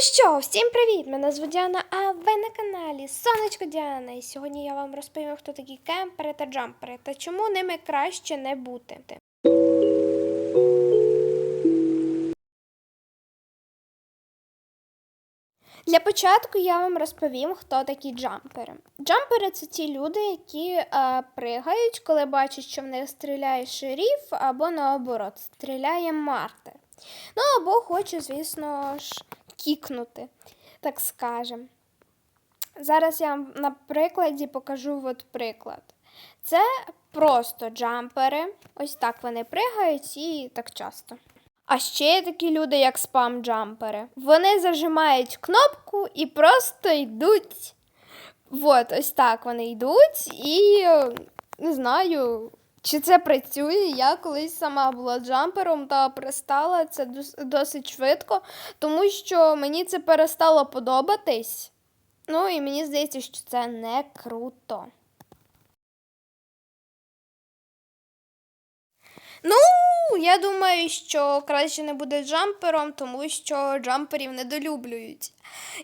що, всім привіт! Мене звуть Діана, а ви на каналі Сонечко Діана. І сьогодні я вам розповім, хто такі кемпери та джампери та чому ними краще не бути. Для початку я вам розповім, хто такі джампери. Джампери це ті люди, які е, пригають, коли бачать, що в них стріляє шеріф, або наоборот, стріляє мартир. Ну або хоче, звісно ж, кікнути, так скажем. Зараз я вам на прикладі покажу от приклад. Це просто джампери. Ось так вони пригають і так часто. А ще є такі люди, як спам-джампери. Вони зажимають кнопку і просто йдуть. От, ось так вони йдуть, і не знаю, чи це працює. Я колись сама була джампером та перестала це досить швидко, тому що мені це перестало подобатись. Ну і мені здається, що це не круто. Я думаю, що краще не буде джампером, тому що джамперів недолюблюють.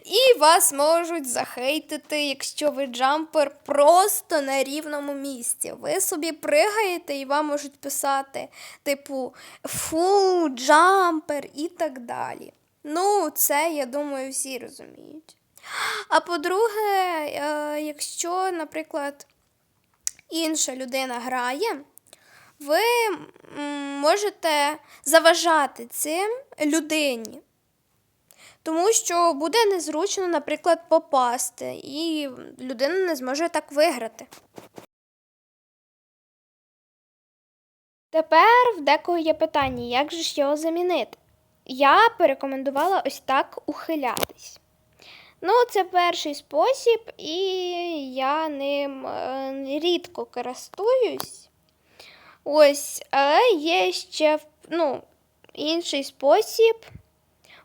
І вас можуть захейтити, якщо ви джампер просто на рівному місці. Ви собі пригаєте і вам можуть писати, типу, фу, джампер і так далі. Ну, це, я думаю, всі розуміють. А по-друге, е, якщо, наприклад, інша людина грає, ви можете заважати цим людині. Тому що буде незручно, наприклад, попасти, і людина не зможе так виграти. Тепер в декого є питання, як же ж його замінити? Я порекомендувала ось так ухилятись. Ну, це перший спосіб, і я ним е, рідко користуюсь. Ось, але є ще ну, інший спосіб.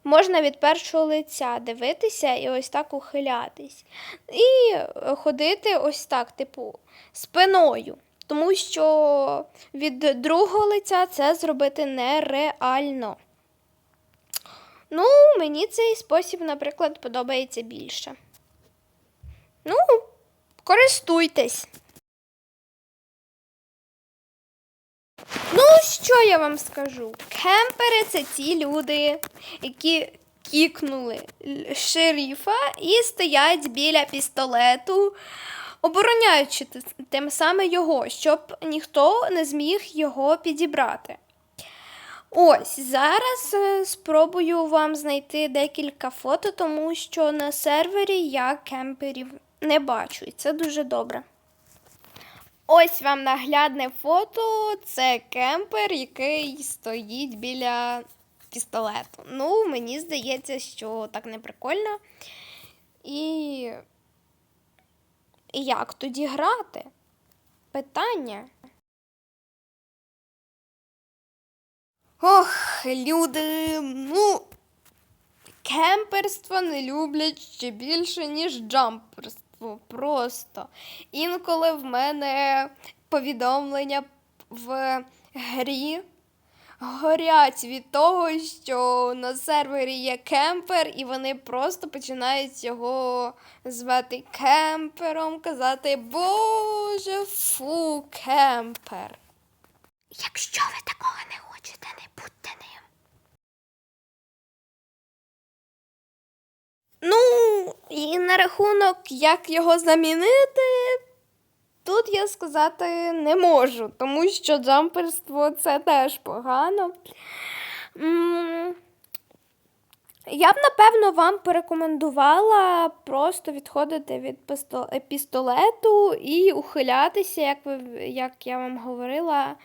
Можна від першого лиця дивитися і ось так ухилятись. І ходити ось так, типу, спиною. Тому що від другого лиця це зробити нереально. Ну, мені цей спосіб, наприклад, подобається більше. Ну, користуйтесь. Ну, що я вам скажу? Кемпери це ті люди, які кікнули шерифа і стоять біля пістолету, обороняючи тим саме його, щоб ніхто не зміг його підібрати. Ось зараз е, спробую вам знайти декілька фото, тому що на сервері я кемперів не бачу, і це дуже добре. Ось вам наглядне фото. Це кемпер, який стоїть біля пістолету. Ну, мені здається, що так не прикольно. І І як тоді грати? Питання. Ох, люди, ну, кемперство не люблять ще більше, ніж джамперство. Просто. Інколи в мене повідомлення в грі горять від того, що на сервері є кемпер, і вони просто починають його звати кемпером, казати Боже, фу, кемпер. Якщо ви такого не хочете, не і на рахунок, як його замінити, тут я сказати не можу, тому що джамперство це теж погано. Я б, напевно, вам порекомендувала просто відходити від пістолету і ухилятися, як, ви, як я вам говорила,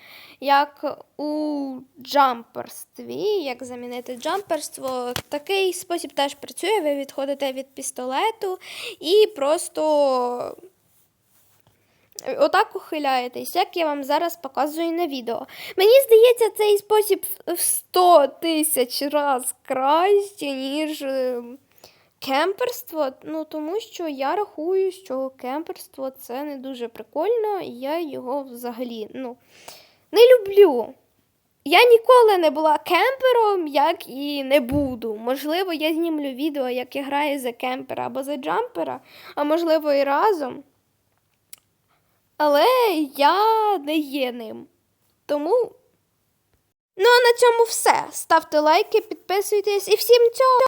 як у джамперстві, як замінити джамперство. Такий спосіб теж працює. Ви відходите від пістолету і просто отак ухиляєтесь, як я вам зараз показую на відео. Мені здається, цей спосіб в 100 тисяч раз краще, ніж е, кемперство. Ну, тому що я рахую, що кемперство це не дуже прикольно, і я його взагалі ну, не люблю. Я ніколи не була кемпером, як і не буду. Можливо, я знімлю відео, як я граю за кемпера або за джампера, а можливо і разом. Але я не є ним. Тому. Ну а на цьому все. Ставте лайки, підписуйтесь і всім цього.